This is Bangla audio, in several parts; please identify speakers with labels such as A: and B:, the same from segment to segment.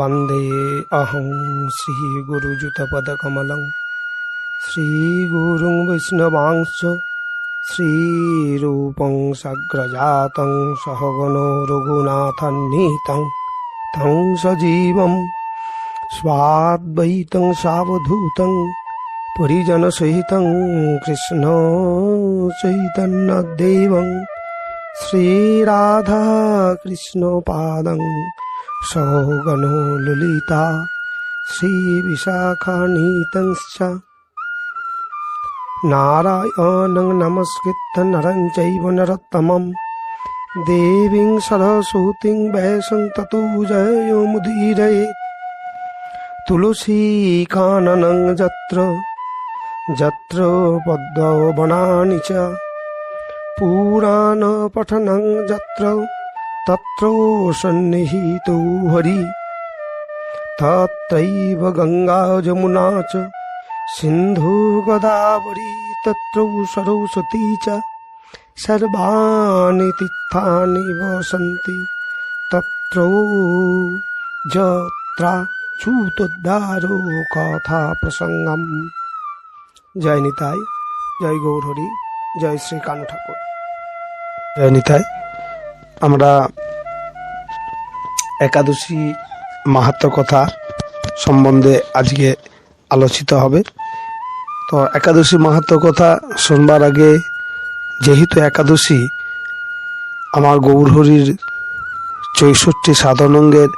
A: वन्दे अहं श्रीगुरुयुतपदकमलं श्रीगुरुं वैष्णवांश्च श्रीरूपं सग्रजातं सहगनो रघुनाथन्नीतं तं सजीवं स्वाद्वैतं सावधूतं परिजनसहितं कृष्ण चैतन्यदेवं श्रीराधाकृष्णपादं सौगनो ललिता श्रीविशाखानीतंश्च नारायणं नमस्कृत्य नरं चैव नरोत्तमं देवीं सरस्वतीं वैशं ततो जयोमुदीरयेत् तुलसीकाननं यत्र यत्र पद्मवनानि च पुराणपठनं यत्र तत्रो सन्निहितो हरि। तत्रैव गङ्गा जमुना च, सिन्धु गोदावरी तत्रौ सरस्वती च। सर्वाणि तीर्थानि वसन्ति, तत्रो जत्रा कथा प्रसङ्गम। जय निताय जय गौरि जय श्रीकांत ठाकुर। जय निताय আমরা একাদশী মাহাত্ম কথা সম্বন্ধে আজকে আলোচিত হবে। তো একাদশী মাহাত্ম কথা শোনবার আগে যেহেতু একাদশী আমার গৌরহরির চৌষট্টি সাধনাঙ্গের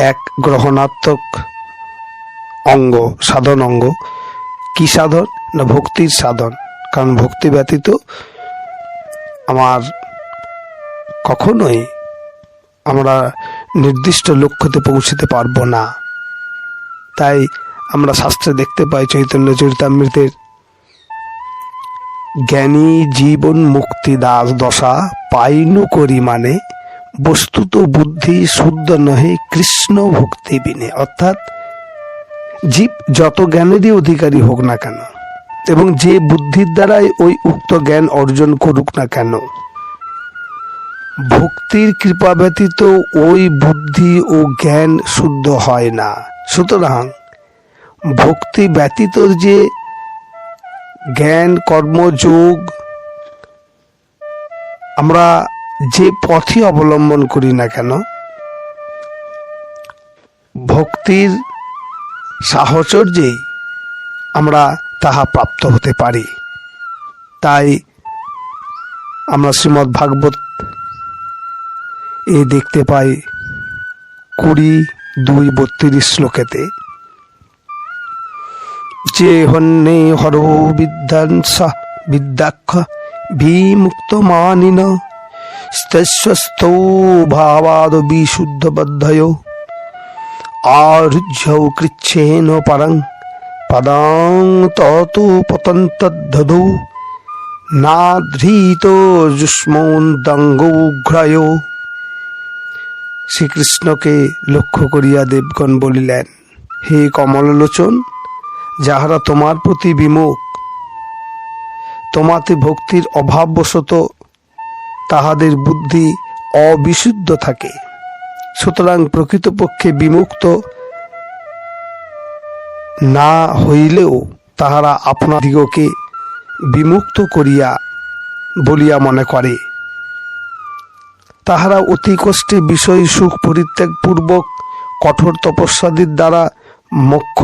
A: এক গ্রহণাত্মক অঙ্গ, সাধন অঙ্গ। কি সাধন? না, ভক্তির সাধন। কারণ ভক্তি ব্যতীত আমার কখনোই আমরা নির্দিষ্ট লক্ষ্যতে পৌঁছতে পারব না। তাই আমরা শাস্ত্রে দেখতে পাই চৈতন্য চরিতামৃতের, জ্ঞানী জীবন মুক্তি দাস দশা পাইনু করি মানে বস্তুত বুদ্ধি শুদ্ধ নহে কৃষ্ণ ভক্তি বিনে। অর্থাৎ জীব যত জ্ঞানেরই অধিকারী হোক না কেন, এবং যে বুদ্ধির দ্বারাই ওই উক্ত জ্ঞান অর্জন করুক না কেন ভক্তির কৃপা ব্যতীত ওই বুদ্ধি ও জ্ঞান শুদ্ধ হয় না। সুতরাং ভক্তি ব্যতীত যে জ্ঞান কর্মযোগ আমরা যে পথই অবলম্বন করি না কেন, ভক্তির সাহচর্যেই আমরা তাহা প্রাপ্ত হতে পারি। তাই আমরা শ্রীমৎ ভাগবত এ দেখতে পাই কুড়ি দুই বত্রিশ শ্লোকেতে যে হন্যে হর বিদ্যাংস বিদ্যাক্ষ বিমুক্ত মানিন স্তস্বস্থৌ ভাবাদ বিশুদ্ধ বদ্ধয়। আরুহ্যৌ কৃচ্ছেন পরং, পদাং তত পতন্তদ্ধৌ নাধৃত যুষ্মদঙ্গৌঘ্রয় শ্রীকৃষ্ণকে লক্ষ্য করিয়া দেবগণ বলিলেন, হে কমললোচন, যাহারা তোমার প্রতি বিমুখ, তোমাতে ভক্তির অভাববশত তাহাদের বুদ্ধি অবিশুদ্ধ থাকে। সুতরাং প্রকৃতপক্ষে বিমুক্ত না হইলেও তাহারা আপনাদিগকে বিমুক্ত করিয়া বলিয়া মনে করে। তাহারা অতি কষ্টে বিষয় সুখ পরিত্যাগপূর্বক কঠোর তপস্যাদির দ্বারা মোক্ষ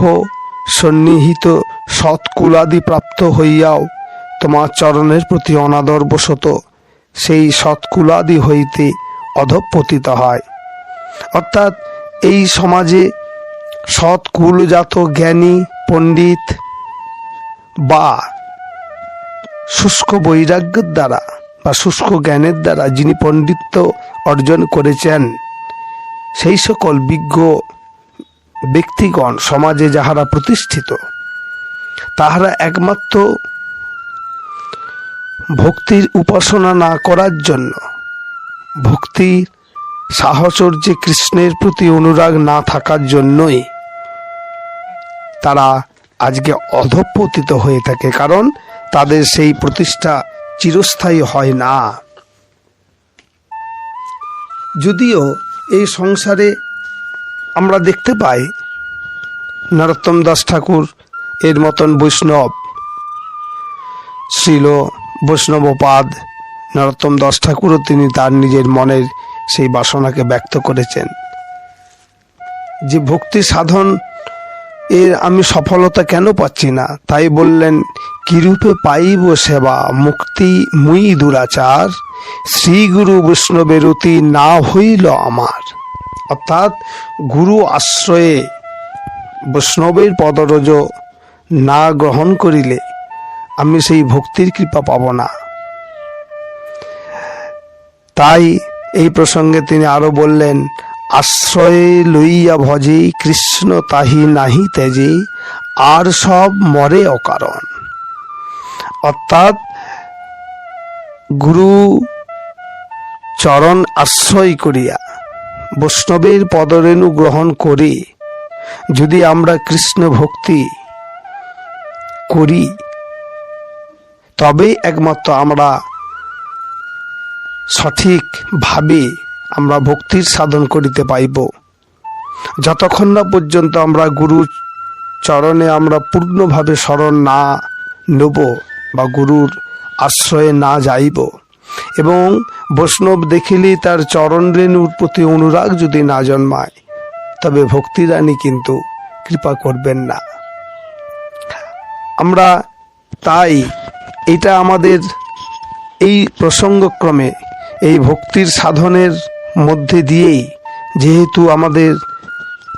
A: সন্নিহিত সৎকুলাদি প্রাপ্ত হইয়াও তোমার চরণের প্রতি অনাদর অনাদরবশত সেই সৎকুলাদি হইতে অধপতিত হয়। অর্থাৎ এই সমাজে সৎকুলজাত জ্ঞানী, পণ্ডিত বা শুষ্ক বৈরাগ্যের দ্বারা বা শুষ্ক জ্ঞানের দ্বারা যিনি পণ্ডিত্য অর্জন করেছেন, সেই সকল বিজ্ঞ ব্যক্তিগণ, সমাজে যাহারা প্রতিষ্ঠিত, তাহারা একমাত্র ভক্তির উপাসনা না করার জন্য ভক্তির সাহচর্যে কৃষ্ণের প্রতি অনুরাগ না থাকার জন্যই তারা আজকে অধপতিত হয়ে থাকে। কারণ তাদের সেই প্রতিষ্ঠা চিরস্থায়ী হয় না। যদিও এই সংসারে আমরা দেখতে পাই নরোত্তম দাস ঠাকুর এর মতন বৈষ্ণব ছিল বৈষ্ণবপাদ নরোত্তম দাস ঠাকুরও তিনি তার নিজের মনের সেই বাসনাকে ব্যক্ত করেছেন। যে ভক্তি সাধন এর আমি সফলতা কেন পাচ্ছি না? তাই বললেন, কিরূপে পাইব সেবা মুক্তি মুই দুরাচার? শ্রী গুরু বৈষ্ণবের অতি না হইল আমার। অর্থাৎ গুরু আশ্রয়ে বৈষ্ণবের পদরজ না গ্রহণ করিলে আমি সেই ভক্তির কৃপা পাব না। তাই এই প্রসঙ্গে তিনি আরও বললেন আশ্রয়ে লইয়া ভজে, কৃষ্ণ তাহি নাহি তেজে আর সব মরে অকারণ। অর্থাৎ গুরু চরণ আশ্রয় করিয়া বৈষ্ণবের পদরেণু গ্রহণ করে যদি আমরা কৃষ্ণ ভক্তি করি তবে একমাত্র আমরা সঠিকভাবে আমরা ভক্তির সাধন করিতে পাইব। যতক্ষণ না পর্যন্ত আমরা গুরু চরণে আমরা পূর্ণভাবে স্মরণ না নেব বা গুরুর আশ্রয়ে না যাইব এবং বৈষ্ণব দেখিলেই তার চরণ রেণুর প্রতি অনুরাগ যদি না জন্মায়, তবে ভক্তিরানী কিন্তু কৃপা করবেন না। আমরা তাই এটা আমাদের এই প্রসঙ্গক্রমে এই ভক্তির সাধনের মধ্যে দিয়েই যেহেতু আমাদের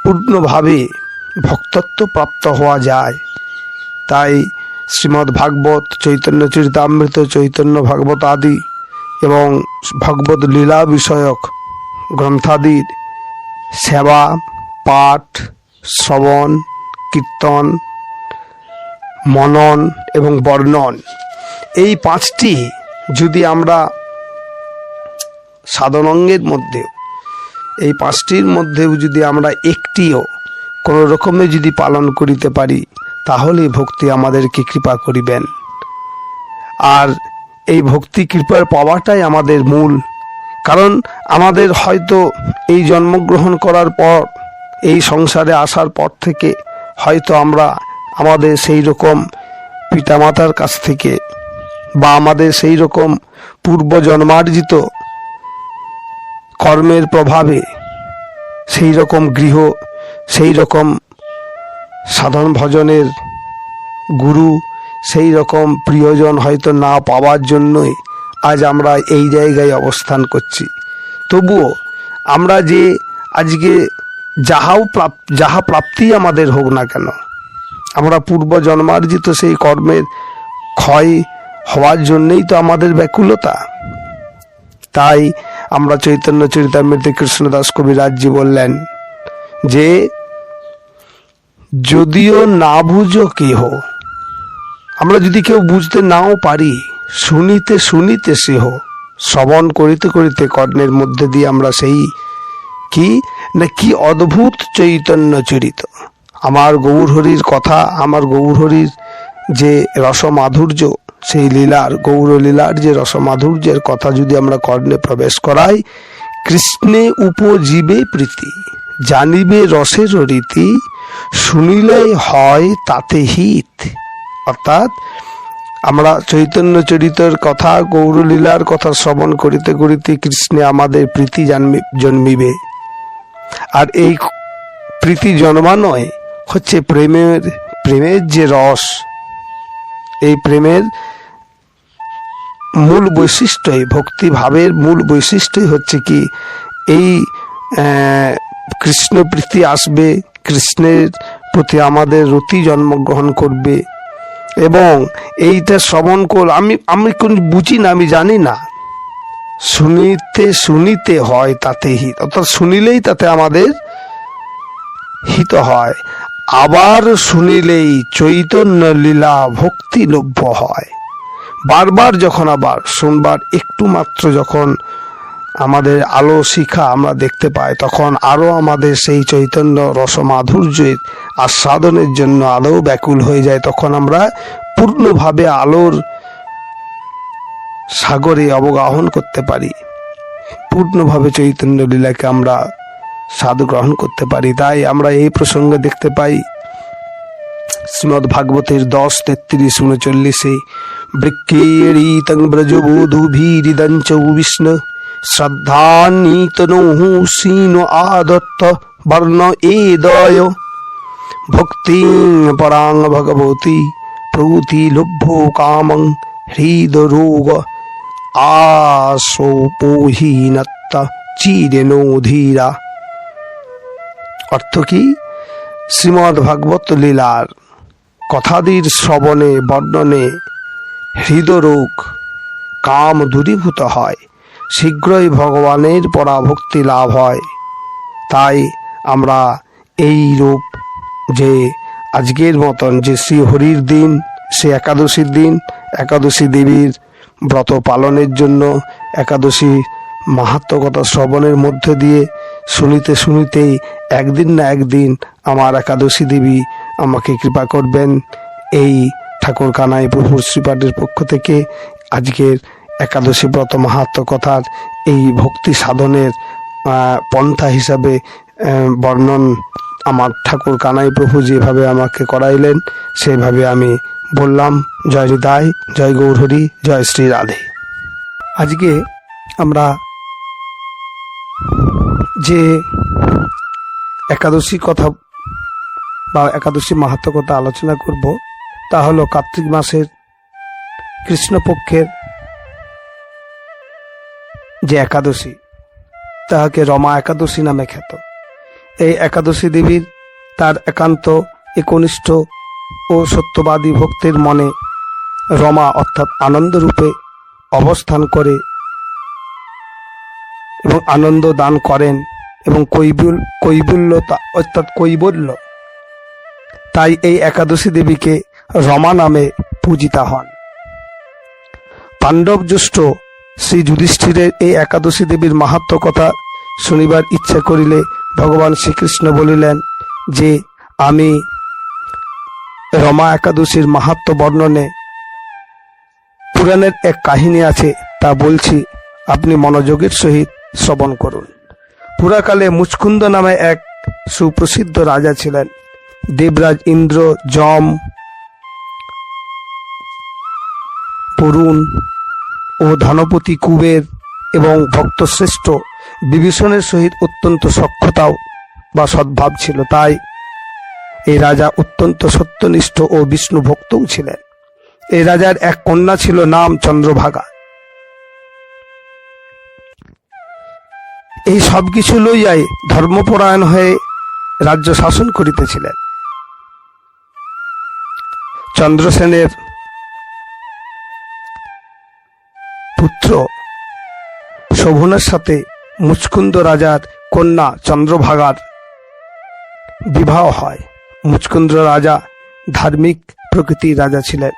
A: পূর্ণভাবে ভক্তত্ব প্রাপ্ত হওয়া যায়, তাই শ্রীমদ্ ভাগবত, চৈতন্য চরিতামৃত, চৈতন্য ভাগবত আদি এবং ভগবত লীলা বিষয়ক গ্রন্থাদির সেবা, পাঠ, শ্রবণ, কীর্তন, মনন এবং বর্ণন, এই পাঁচটি যদি আমরা সাধনাঙ্গের মধ্যেও। এই পাঁচটির মধ্যেও যদি আমরা একটিও কোনো রকমে যদি পালন করিতে পারি তাহলে ভক্তি আমাদেরকে কৃপা করিবেন। আর এই ভক্তি কৃপার পাওয়াটাই আমাদের মূল। কারণ আমাদের হয়তো এই জন্মগ্রহণ করার পর, এই সংসারে আসার পর থেকে হয়তো আমরা আমাদের সেই রকম পিতামাতার কাছ থেকে বা আমাদের সেই রকম পূর্ব জন্মার্জিত কর্মের প্রভাবে সেই রকম গৃহ, সেই রকম সাধন ভজনের গুরু, সেই রকম প্রিয়জন হয়তো না পাওয়ার জন্যই আজ আমরা এই জায়গায় অবস্থান করছি। তবুও আমরা যে আজকে যাহাও প্রাপ, যাহা প্রাপ্তি আমাদের হোক না কেন, আমরা পূর্ব জন্মার্জিত সেই কর্মের ক্ষয় হওয়ার জন্যই তো আমাদের ব্যাকুলতা। তাই আমরা চৈতন্য চরিতামৃতে কৃষ্ণদাস কবিরাজজি বললেন, যে যদিও না বুঝো কেহ, আমরা যদি কেউ বুঝতে নাও পারি, শুনিতে শুনিতে সেহ, শ্রবণ করিতে করিতে কর্ণের মধ্যে দিয়ে আমরা সেই কি, না কি অদ্ভুত চৈতন্য চরিত। আমার গৌরহরির কথা, আমার গৌরহরির যে রসমাধুর্য সেই লীলার গৌর লীলার যে রসমাধুর্যের কথা যদি আমরা কর্ণে প্রবেশ করাই, কৃষ্ণে উপজীবে প্রীতি, জানিবে রসের রীতি শুনিলে হয় তাতে হিত। অর্থাৎ আমরা চৈতন্য চরিতের কথা, গৌরলীলার কথা শ্রবণ করিতে করিতে কৃষ্ণে আমাদের প্রীতি জন্মিবে। আর এই প্রীতি জন্মানয় হচ্ছে প্রেমের প্রেমের যে রস, এই প্রেমের মূল বৈশিষ্ট্যই, ভক্তিভাবের মূল বৈশিষ্ট্যই হচ্ছে কি, এই কৃষ্ণ প্রীতি আসবে, কৃষ্ণের প্রতি আমাদের রতি জন্মগ্রহণ করবে এবং এইটা শ্রবণ কর, আমি আমি কোন বুঝি না, আমি জানি না। শুনিতে শুনিতে হয় তাতে হিত, অর্থাৎ শুনিলেই তাতে আমাদের হিত হয়। আবার শুনিলেই চৈতন্য লীলা ভক্তি লভ্য হয়। বারবার যখন আবার, শুনবার একটু মাত্র যখন আমাদের আলো শিখা আমরা দেখতে পাই, তখন আরও আমাদের সেই চৈতন্য রসমাধুর্যের আস্বাদনের জন্য আলো ব্যাকুল হয়ে যায়। তখন আমরা পূর্ণভাবে আলোর সাগরে অবগাহন করতে পারি। পূর্ণভাবে চৈতন্য লীলাকে আমরা স্বাদ গ্রহণ করতে পারি। তাই আমরা এই প্রসঙ্গে দেখতে পাই শ্রীমদ ভাগবতের দশ, তেত্রিশ, উনচল্লিশে বৃক্ষেরীতং ব্রজবোধুভীরিদঞ্চ বিষ্ণু শ্রদ্ধান্বিতনৌঃ সীন আদত্ত বর্ণ এদয়। ভক্তি পরাং ভগবতী প্রভূতি লভ্য কামং হৃদরোগ আসোপোহীনত্ত চিরেনো ধীরা অর্থ কি? শ্রীমদ ভাগবত লীলার কথাদির শ্রবণে, বর্ণনে হৃদরোগ কাম দূরীভূত হয়। শীঘ্রই ভগবানের পরাভক্তি লাভ হয়। তাই আমরা এই রূপ যে আজকের মতন, যে শ্রী হরির দিন, সে একাদশীর দিন, একাদশী দেবীর ব্রত পালনের জন্য, একাদশী মাহাত্ম কথা শ্রবণের মধ্য দিয়ে শুনিতে শুনিতেই একদিন না একদিন আমার একাদশী দেবী আমাকে কৃপা করবেন এই ঠাকুর কানাই প্রভুর শ্রীপাঠের পক্ষ থেকে আজকের একাদশী ব্রত মাহাত্ম কথার এই ভক্তি সাধনের পন্থা হিসাবে বর্ণন আমার ঠাকুর কানাই প্রভু যেভাবে আমাকে করাইলেন, সেভাবে আমি বললাম, জয় হৃদয়, জয় গৌরহরি, জয় শ্রী রাধে। আজকে আমরা যে একাদশী কথা বা একাদশী মাহাত্ম কথা আলোচনা করব, তা হলো কার্তিক মাসের কৃষ্ণপক্ষের যে একাদশী, তাহাকে রমা একাদশী নামে খ্যাত। এই একাদশী দেবীর তার একান্ত, একনিষ্ঠ ও সত্যবাদী ভক্তের মনে রমা অর্থাৎ আনন্দরূপে অবস্থান করে এবং আনন্দ দান করেন এবং কৈবুল কৈবল্যতা অর্থাৎ কৈবল্য তাই এই একাদশী দেবীকে রমা নামে পূজিতা হন। পাণ্ডব জ্যেষ্ঠ শ্রী যুধিষ্ঠিরের এই একাদশী দেবীর মাহাত্ম কথা শুনিবার ইচ্ছা করিলে ভগবান শ্রীকৃষ্ণ বলিলেন যে, আমি রমা একাদশীর মাহাত্ম বর্ণনে পুরাণের এক কাহিনী আছে, তা বলছি, আপনি মনোযোগের সহিত শ্রবণ করুন। পুরাকালে মুচকুন্দ নামে এক সুপ্রসিদ্ধ রাজা ছিলেন। দেবরাজ ইন্দ্র, যম বরুণ ও ধনপতি কুবের এবং ভক্তশ্রেষ্ঠ বিভীষণের সহিত অত্যন্ত সক্ষতাও বা সদ্ভাব ছিল। তাই এই রাজা অত্যন্ত সত্যনিষ্ঠ ও বিষ্ণু ভক্তও ছিলেন। এই রাজার এক কন্যা ছিল নাম চন্দ্রভাগা। এই সব কিছু লইয়াই ধর্মপরায়ণ হয়ে রাজ্য শাসন করিতেছিলেন। চন্দ্রসেনের পুত্র শোভনের সাথে মুচকুন্দ রাজার কন্যা চন্দ্রভাগার বিবাহ হয়। মুচকুন্দ রাজা ধার্মিক প্রকৃতির রাজা ছিলেন।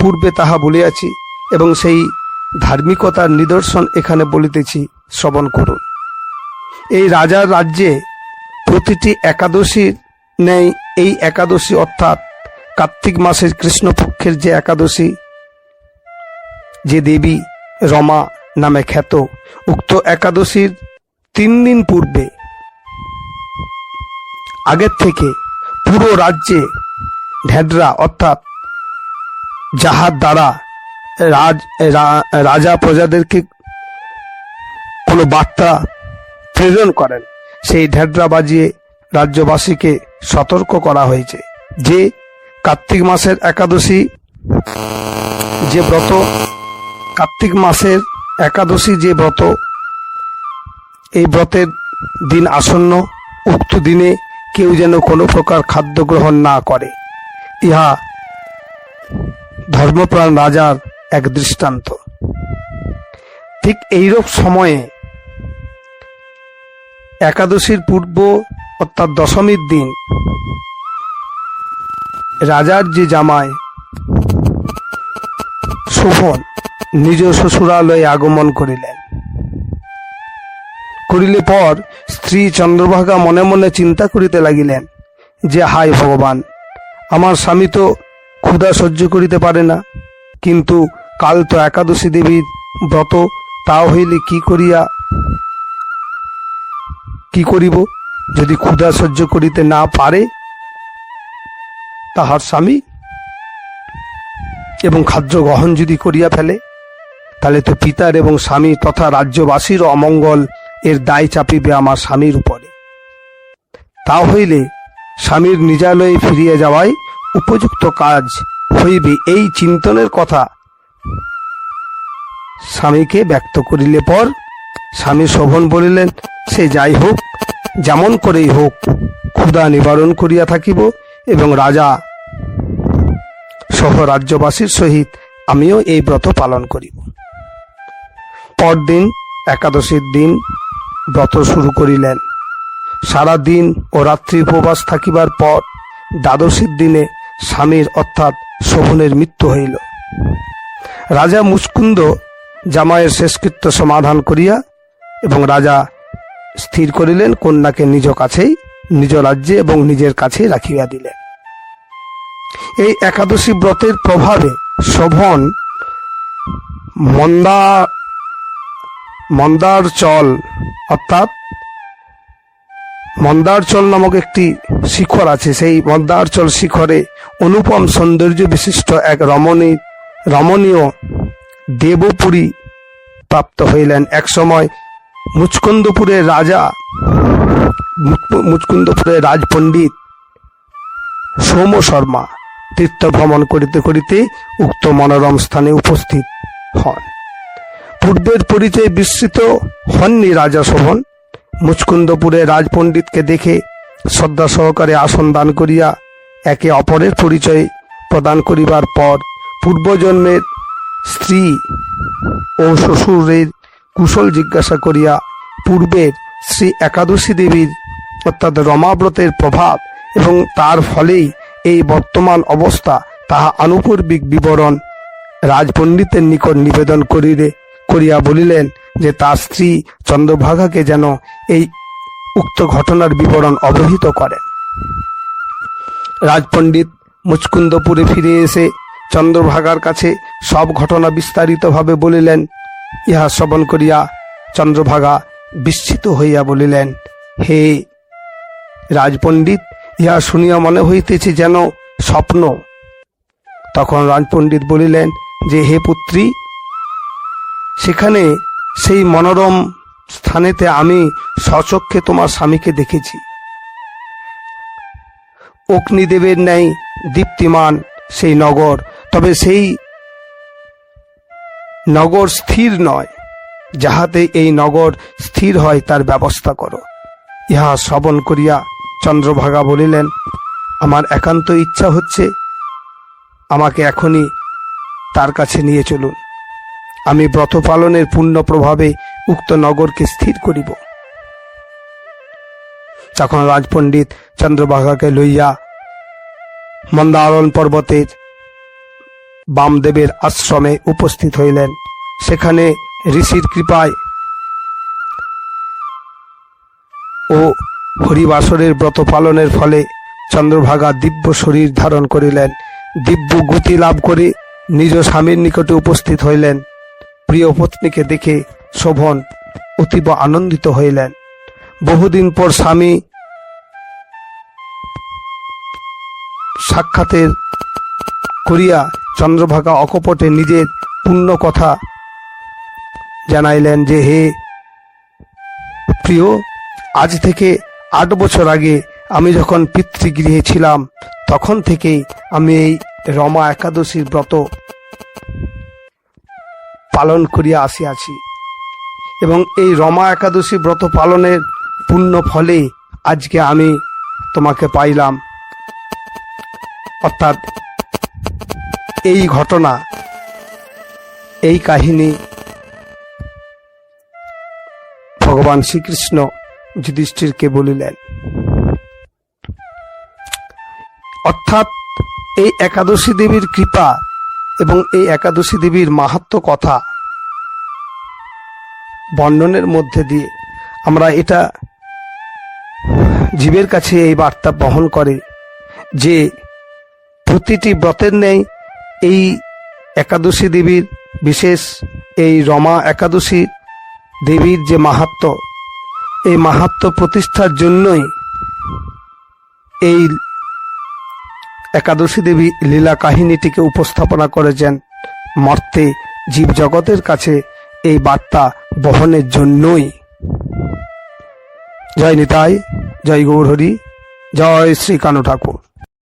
A: পূর্বে তাহা বলিয়াছি এবং সেই ধার্মিকতার নিদর্শন এখানে বলিতেছি, শ্রবণ করুন। এই রাজার রাজ্যে প্রতিটি একাদশীর নেই এই একাদশী অর্থাৎ কার্তিক মাসের কৃষ্ণপক্ষের যে একাদশী, যে দেবী রমা নামে খ্যাত, উক্ত একাদশীর তিন দিন পূর্বে, আগের থেকে পুরো রাজ্যে ঢেডরা অর্থাৎ যাহার দ্বারা রাজ রাজা প্রজাদেরকে কোনো বার্তা প্রেরণ করেন, সেই ঢেডরা বাজিয়ে রাজ্যবাসীকে সতর্ক করা হয়েছে যে কার্তিক মাসের একাদশী যে ব্রত, কার্তিক মাসের একাদশী যে ব্রত, এই ব্রতের দিন আসন্ন, উক্ত দিনে কেউ যেন কোনো প্রকার খাদ্য গ্রহণ না করে। ইহা ধর্মপ্রাণ রাজার এক দৃষ্টান্ত। ঠিক এইরূপ সময়ে একাদশীর পূর্ব অর্থাৎ দশমীর দিন রাজার যে জামাই শোভন নিজ শ্বশুরালয়ে আগমন করিলেন। করিলে পর স্ত্রী চন্দ্রভাগা মনে মনে চিন্তা করিতে লাগিলেন যে, হায় ভগবান, আমার স্বামী তো ক্ষুধা সহ্য করিতে পারে না। কিন্তু কাল তো একাদশী দেবীর ব্রত, তা হইলে কি করিয়া, কি করিব? যদি ক্ষুধা সহ্য করিতে না পারে তাহার স্বামী এবং খাদ্য গ্রহণ যদি করিয়া ফেলে, তাহলে তো পিতার এবং স্বামী তথা রাজ্যবাসীর অমঙ্গল এর দায় চাপিবে আমার স্বামীর উপরে। তা হইলে স্বামীর নিজালয়ে ফিরিয়া যাওয়াই উপযুক্ত কাজ হইবে এই চিন্তনের কথা স্বামীকে ব্যক্ত করিলে পর স্বামী শোভন বলিলেন, সে যাই হোক, যেমন করেই হোক, ক্ষুধা নিবারণ করিয়া থাকিব এবং রাজা সহ রাজ্যবাসীর সহিত আমিও এই ব্রত পালন করিব। পরদিন একাদশীর দিন ব্রত শুরু করিলেন। সারা দিন ও রাত্রি উপবাস থাকিবার পর দ্বাদশীর দিনে স্বামীর অর্থাৎ শোভনের মৃত্যু হইল। রাজা মুচকুন্দ জামাইয়ের শেষকৃত্য সমাধান করিয়া এবং রাজা স্থির করিলেন কন্যাকে নিজ কাছেই নিজ রাজ্যে এবং নিজের কাছেই রাখিয়া দিলেন এই একাদশী ব্রতের প্রভাবে শোভন, মন্দা, মন্দার চল, অর্থাৎ মন্দারচল নামক একটি শিখর আছে। সেই মন্দারচল শিখরে অনুপম সৌন্দর্য বিশিষ্ট এক রমণী, রমণীয় দেবপুরী প্রাপ্ত হইলেন। একসময় মুচকুন্দপুরের রাজা মুচকুন্দপুরের রাজপণ্ডিত সোম শর্মা তীর্থ ভ্রমণ করিতে করিতে উক্ত মনোরম স্থানে উপস্থিত হন। পূর্বের পরিচয় বিস্মৃত হননি রাজা শোভন। মুচকুন্দপুরে রাজপণ্ডিতকে দেখে শ্রদ্ধা সহকারে আসন দান করিয়া একে অপরের পরিচয় প্রদান করিবার পর পূর্বজন্মের স্ত্রী ও শ্বশুরের কুশল জিজ্ঞাসা করিয়া পূর্বের শ্রী একাদশী দেবীর অর্থাৎ রমাব্রতের প্রভাব এবং তার ফলেই এই বর্তমান অবস্থা, তাহা আনুপূর্বিক বিবরণ রাজপণ্ডিতের নিকট নিবেদন করিলে, করিয়া বলিলেন যে তার স্ত্রী চন্দ্রভাগাকে যেন এই উক্ত ঘটনার বিবরণ অবহিত করেন। রাজপণ্ডিত মুচকুন্দপুরে ফিরে এসে চন্দ্রভাগার কাছে সব ঘটনা বিস্তারিতভাবে বলিলেন। ইহা শ্রবণ করিয়া চন্দ্রভাগা বিস্মিত হইয়া বলিলেন, হে রাজপণ্ডিত, ইহা শুনিয়া মনে হইতেছে যেন স্বপ্ন। তখন রাজপণ্ডিত বলিলেন, যে হে পুত্রী, সেখানে সেই মনোরম স্থানেতে আমি সচক্ষে তোমার স্বামীকে দেখেছি। অগ্নিদেবের ন্যায় দীপ্তিমান সেই নগর, তবে সেই নগর স্থির নয়। যাহাতে এই নগর স্থির হয় তার ব্যবস্থা করো। ইহা শ্রবণ করিয়া চন্দ্রভাগা বলিলেন, আমার একান্ত ইচ্ছা হচ্ছে আমাকে এখনই তার কাছে নিয়ে চলুন। আমি ব্রত পালনের পূর্ণ প্রভাবে উক্ত নগরকে স্থির করিব তখন রাজপণ্ডিত চন্দ্রভাগাকে লইয়া মন্দারণ পর্বতের বামদেবের আশ্রমে উপস্থিত হইলেন। সেখানে ঋষির কৃপায় ও হরিবাসরের ব্রত পালনের ফলে চন্দ্রভাগা দিব্য শরীর ধারণ করিলেন। দিব্য গতি লাভ করে নিজ স্বামীর নিকটে উপস্থিত হইলেন। প্রিয় পত্নীকে দেখে শোভন অতীব আনন্দিত হইলেন। বহুদিন পর স্বামী সাক্ষাতের করিয়া চন্দ্রভাগা অকপটে নিজের পূর্ণ কথা জানাইলেন যে, হে প্রিয়, আজ থেকে আট বছর আগে আমি যখন পিতৃগৃহে ছিলাম, তখন থেকেই আমি এই রমা একাদশীর ব্রত পালন করিয়া আসিয়াছি এবং এই রমা একাদশী ব্রত পালনের পূর্ণ ফলে আজকে আমি তোমাকে পাইলাম। অর্থাৎ এই ঘটনা, এই কাহিনী ভগবান শ্রীকৃষ্ণ যুধিষ্ঠিরকে বলিলেন, অর্থাৎ এই একাদশী দেবীর কৃপা এবং এই একাদশী দেবীর মাহাত্ম কথা বর্ণনের মধ্যে দিয়ে আমরা এটা জীবের কাছে এই বার্তা বহন করে যে প্রতিটি ব্রতের নেই এই একাদশী দেবীর বিশেষ এই রমা একাদশী দেবীর যে মাহাত্ম, এই মাহাত্ম প্রতিষ্ঠার জন্যই এই একাদশী দেবী লীলা কাহিনীটিকে উপস্থাপনা করেছেন মর্তে জীব জগতের কাছে এই বার্তা বহনের জন্যই। জয় নিতাই, জয় গৌরহরি, জয় শ্রী কানু ঠাকুর।